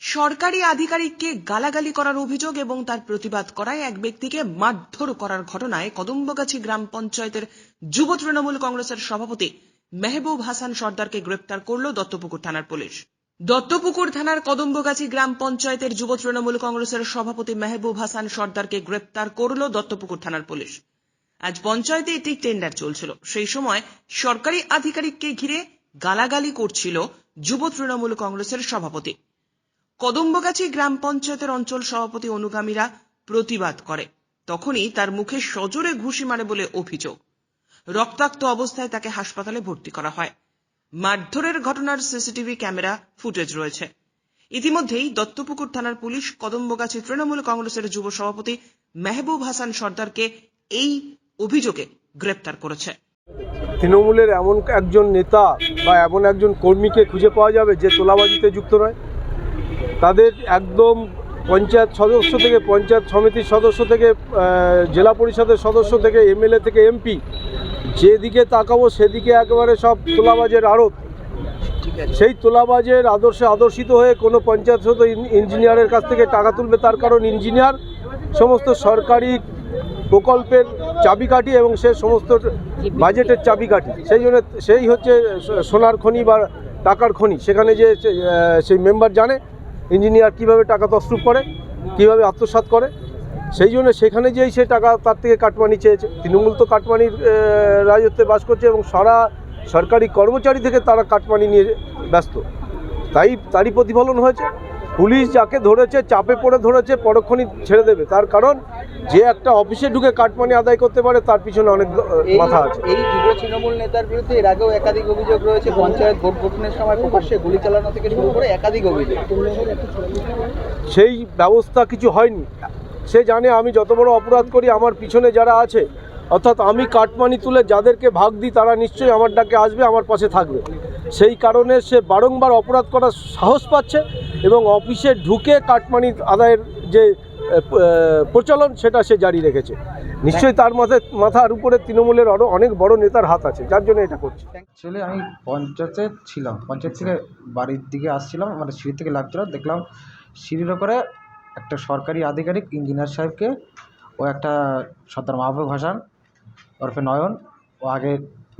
সরকারি আধিকারিককে গালাগালি করার অভিযোগ এবং তার প্রতিবাদ করায় এক ব্যক্তিকে মারধর করার ঘটনায় কদম্বগাছি গ্রাম পঞ্চায়েতের যুব তৃণমূল কংগ্রেসের সভাপতি মেহবুব হাসান সর্দারকে গ্রেপ্তার করল দত্তপুকুর থানার পুলিশ। দত্তপুকুর থানার কদম্বগাছি গ্রাম পঞ্চায়েতের যুব তৃণমূল কংগ্রেসের সভাপতি মেহবুব হাসান সর্দারকে গ্রেপ্তার করল দত্তপুকুর থানার পুলিশ। আজ পঞ্চায়েতে একটি টেন্ডার চলছিল। সেই সময় সরকারি আধিকারিককে ঘিরে গালাগালি করছিল যুব তৃণমূল কংগ্রেসের সভাপতি। কদম্বগাছি গ্রাম পঞ্চায়েতের অঞ্চল সভাপতি অনুগামীরা প্রতিবাদ করে। তখনই তার মুখে সজোরে ঘুষি মারে বলে অভিযোগ। রক্তাক্ত অবস্থায় তাকে হাসপাতালে ভর্তি করা হয়। মারধরের ঘটনার সিসিটিভি ক্যামেরা ফুটেজ রয়েছে। ইতিমধ্যেই দত্তপুকুর থানার পুলিশ কদম্বগাছি তৃণমূল কংগ্রেসের যুব সভাপতি মেহবুব হাসান সর্দারকে এই অভিযোগে গ্রেপ্তার করেছে। তৃণমূলের এমন একজন নেতা বা এমন একজন কর্মীকে খুঁজে পাওয়া যাবে যে তোলাবাজিতে যুক্ত নয়? তাদের একদম পঞ্চায়েত সদস্য থেকে, পঞ্চায়েত সমিতির সদস্য থেকে জেলা পরিষদের সদস্য থেকে, এমএলএ থেকে এমপি, যেদিকে তাকাবো সেদিকে একেবারে সব তোলাবাজের আড়ত। সেই তোলাবাজের আদর্শে আদর্শিত হয়ে কোনো পঞ্চায়েত সদস্য ইঞ্জিনিয়ারের কাছ থেকে টাকা তুলবে, তার কারণ ইঞ্জিনিয়ার, সমস্ত সরকারি প্রকল্পের চাবিকাঠি এবং সে সমস্ত বাজেটের চাবিকাঠি। সেই জন্য সেই হচ্ছে সোনার খনি বা টাকার খনি। সেখানে যে সেই মেম্বার জানে, ইঞ্জিনিয়ার কীভাবে টাকা তসরুপ করে, কীভাবে আত্মসাৎ করে। সেই জন্য সেখানে যেই সে টাকা তার থেকে কাটমানি চেয়েছে। তৃণমূল তো কাটমানির রাজত্বে বাস করছে এবং সারা সরকারি কর্মচারী থেকে তারা কাটমানি নিয়ে ব্যস্ত। তাই তারই প্রতিফলন হয়েছে। পুলিশ যাকে ধরেছে, চাপে পড়ে ধরেছে, পরক্ষণই ছেড়ে দেবে। তার কারণ যে একটা অফিসে ঢুকে কাটমানি আদায় করতে পারে তার পিছনে অনেক মাথা আছে। এই যুব তৃণমূল নেতার বিরুদ্ধে এর আগেও একাধিক অভিযোগ রয়েছে পঞ্চায়েত ভোট গঠনের সময় প্রকাশ্যে গুলি চালানো থেকে শুরু করে একাধিক অভিযোগ। সেই ব্যবস্থা কিছু হয়নি। সে জানে আমি যত বড় অপরাধ করি আমার পিছনে যারা আছে অর্থাৎ আমি কাটমানি তুলে যাদেরকে ভাগ দিই তারা নিশ্চয়ই আমার ডাকে আসবে আমার পাশে থাকবে। সেই কারণে সে বারংবার অপরাধ করার সাহস পাচ্ছে এবং অফিসে ঢুকে কাটমানি আদায়ের যে প্রচলন সেটা সে জারি রেখেছে। নিশ্চয়ই তার মাথায় মাথার উপরে তৃণমূলের আরও অনেক বড় নেতার হাত আছে, যার জন্য এটা করছে। অ্যাকচুয়ালি আমি পঞ্চায়েতে ছিলাম, পঞ্চায়েত থেকে বাড়ির দিকে আসছিলাম মানে সিঁড়ি থেকে লাগছিল, দেখলাম সিঁড়ির ওপরে একটা সরকারি আধিকারিক, ইঞ্জিনিয়ার সাহেবকে, ও একটা সর্দার মাহবুব হাসান ওরফে নয়ন, ও আগে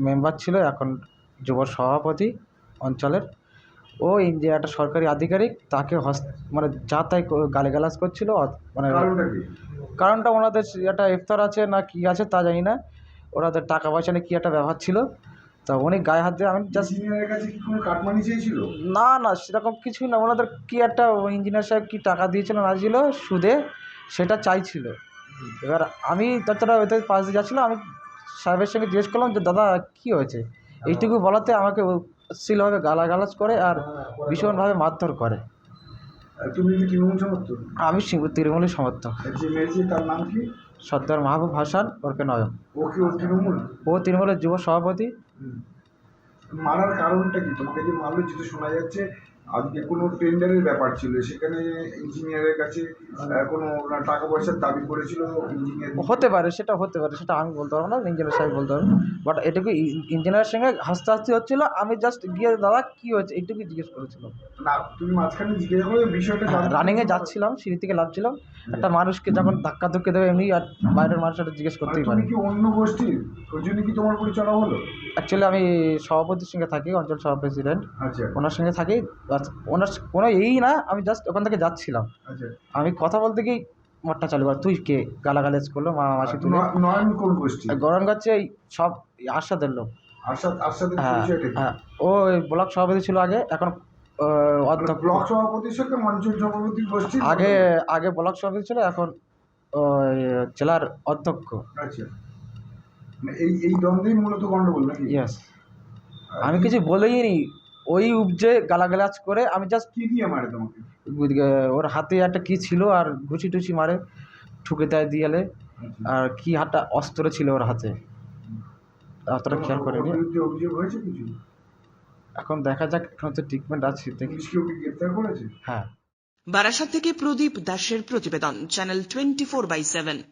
মেম্বার ছিল, এখন যুব সভাপতি অঞ্চলের। ও ইঞ্জিনিয়ার একটা সরকারি আধিকারিক তাকে হস মানে যা তাই গালিগালাজ করছিল মানে কারণটা ওনাদের একটা ইফতার আছে না কি আছে তা জানি না। ওনাদের টাকা পয়সা নিয়ে কী একটা ব্যবহার ছিল তা উনি গায়ে হাত দিয়ে আমি জাস্ট না না সেরকম কিছুই না ওনাদের কি একটা ইঞ্জিনিয়ার সাহেব কি টাকা দিয়েছিল না দিয়েছিল সুদে সেটা চাইছিল। এবার আমি যতটা ওইতে পাশ দিয়ে যাচ্ছিলাম আমি সাহেবের সঙ্গে জিজ্ঞেস করলাম যে দাদা কী হয়েছে? এইটুকু বলাতে আমাকে অশ্লীলভাবে গালাগালাজ করে আর ভীষণভাবে মারধর করে। তুমি কি তৃণমূল সমর্থক? আমি তৃণমূলের সমর্থক। তার নাম কি? সর্দার মাহবুব হাসান ওরকে নয়ন। ও কি ও তৃণমূল? ও তৃণমূলের যুব সভাপতি। মারার কারণটা কি? তোমাকে যে মারলো? যেটা শোনা যাচ্ছে আজকে কোনো টেন্ডারের ব্যাপার ছিল সেখানে ইঞ্জিনিয়ারের কাছে কোনো ওনার টাকা পয়সার দাবি করেছিল ইঞ্জিনিয়ার হতে পারে সেটা হতে পারে সেটা আমি বলতে পারব না ইঞ্জিনিয়ার সাহেব বলতে পারব। বাট এটুকু ইঞ্জিনিয়ারের সঙ্গে হাসতে হচ্ছিল আমি জাস্ট গিয়ে দাদা কী হয়েছে? এইটুকুই জিজ্ঞেস করেছিলাম না তুমি মাঝখানে জিজ্ঞাসা করে বিষয়টা রানিংয়ে যাচ্ছিলাম সিঁড়ি থেকে লাভছিলাম একটা মানুষকে যখন ধাক্কা ধুক্কে দেবে এমনি আর বাইরের মানুষ একটা জিজ্ঞেস মানে করতেই পারে। কি অন্য গোষ্ঠীর? ওই জন্য কি তোমার পরিচয় হলো? অ্যাকচুয়ালি আমি সভাপতির সঙ্গে থাকি অঞ্চল সভা প্রেসিডেন্ট আচ্ছা। ওনার সঙ্গে থাকি ওনার কোনো এই না আমি জাস্ট ওখান থেকে যাচ্ছিলাম। আচ্ছা। আমি কথা বলতে গিয়ে মাঠটা চালু কর তুই কে গালাগালাজ করল মা মাসি তুলে। নয়- নয়ন কোন গোষ্ঠী? গরম গাছে এই সব আশাদের লোক। আরশাদ আরশাদের হ্যাঁ হ্যাঁ। ও ব্লক সভাপতি ছিল আগে এখন মানে ব্লক সঙ্গে গোষ্ঠী? আগে আগে ব্লক সভাপতি ছিল এখন জেলার অধ্যক্ষ। আচ্ছা। মানে এই এই দ্বন্দ্বেই মূলত গন্ডগোল নাকি? ইয়েস আমি কিছু বলেই নি ওই উপজে গালাগালাজ করে আমি জাস্ট কি দিয়ে মারে তোমাকে? ওর হাতে একটা কি ছিল আর ঘুচি টুচি মারে ঠুকে দেয় দিয়ালে। আর কি হাতটা অস্ত্র ছিল ওর হাতে। অতটা খেয়াল করিনি। অভিযোগ হয়েছে কিছু? এখন দেখা যাক এখন তো ট্রিটমেন্ট আছে হ্যাঁ। বারাসাত থেকে প্রদীপ দাসের প্রতিবেদন channel twenty four by seven